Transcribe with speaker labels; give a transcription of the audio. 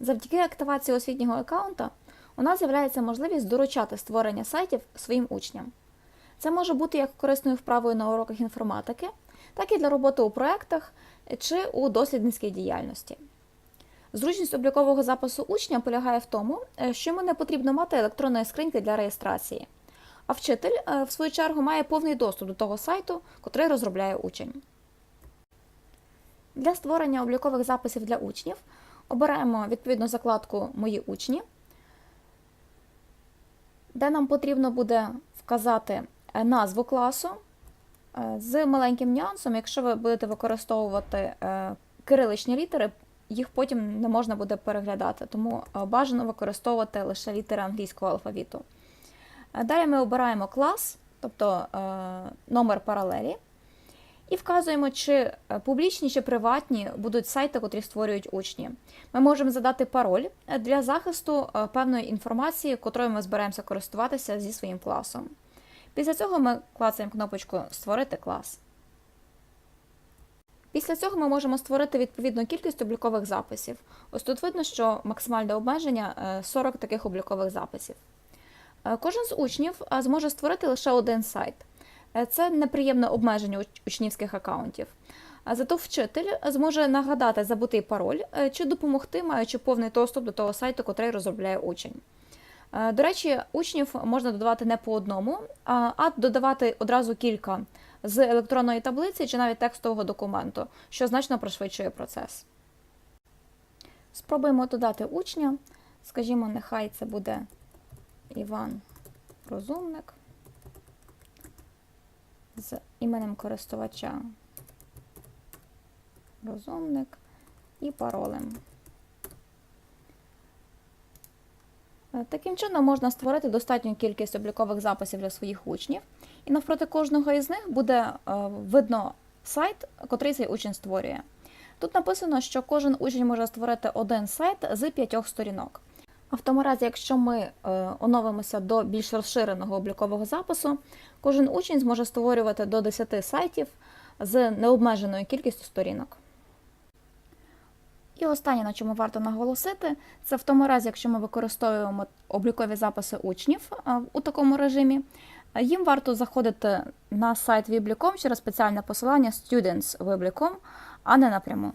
Speaker 1: Завдяки активації освітнього аккаунта у нас з'являється можливість доручати створення сайтів своїм учням. Це може бути як корисною вправою на уроках інформатики, так і для роботи у проєктах чи у дослідницькій діяльності. Зручність облікового запису учня полягає в тому, е, що йому не потрібно мати електронної скриньки для реєстрації, а вчитель, е, в свою чергу, має повний доступ до того сайту, котрий розробляє учень. Для створення облікових записів для учнів обираємо відповідну закладку Мої учні, де нам потрібно буде вказати е, назву класу е, з маленьким нюансом, якщо ви будете використовувати е, кириличні літери, їх потім не можна буде переглядати, тому бажано використовувати лише літери англійського алфавіту. Далі ми обираємо клас, тобто номер паралелі, і вказуємо, чи е, публічні чи приватні будуть сайти, котрі створюють учні. Ми можемо задати пароль е, для захисту е, певної інформації, котрою ми збираємося користуватися зі своїм класом. Після цього ми клацаємо кнопочку Створити клас. Після цього ми можемо створити відповідну кількість облікових записів. Ось тут видно, що максимальне обмеження е, 40 таких облікових записів. Кожен з учнів зможе створити лише один сайт. Е, Це неприємне обмеження учнівських акаунтів. Зато вчитель зможе нагадати забутий пароль е, чи допомогти, маючи повний доступ до того сайту, котрий розробляє учень. Е, До речі, учнів можна додавати не по одному, а додавати одразу кілька з електронної таблиці чи навіть текстового документу, що значно пришвидшує процес. Спробуємо додати учня. Скажімо, нехай це буде Іван Розумник з іменем користувача Розумник і паролем. Е, Таким чином можна створити достатню кількість облікових записів для своїх учнів, і навпроти кожного із них буде е, видно сайт, котрий цей учень створює. Тут написано, що кожен учень може створити один сайт з п'ятьох сторінок. А в тому разі, якщо ми е, оновимося до більш розширеного облікового запису, кожен учень зможе створювати до 10 сайтів з необмеженою кількістю сторінок. І останнє, на чому варто наголосити, це в тому разі, якщо ми використовуємо облікові записи учнів у такому режимі, їм варто заходити на сайт Вібліком через спеціальне посилання Students Вібліком, а не напряму.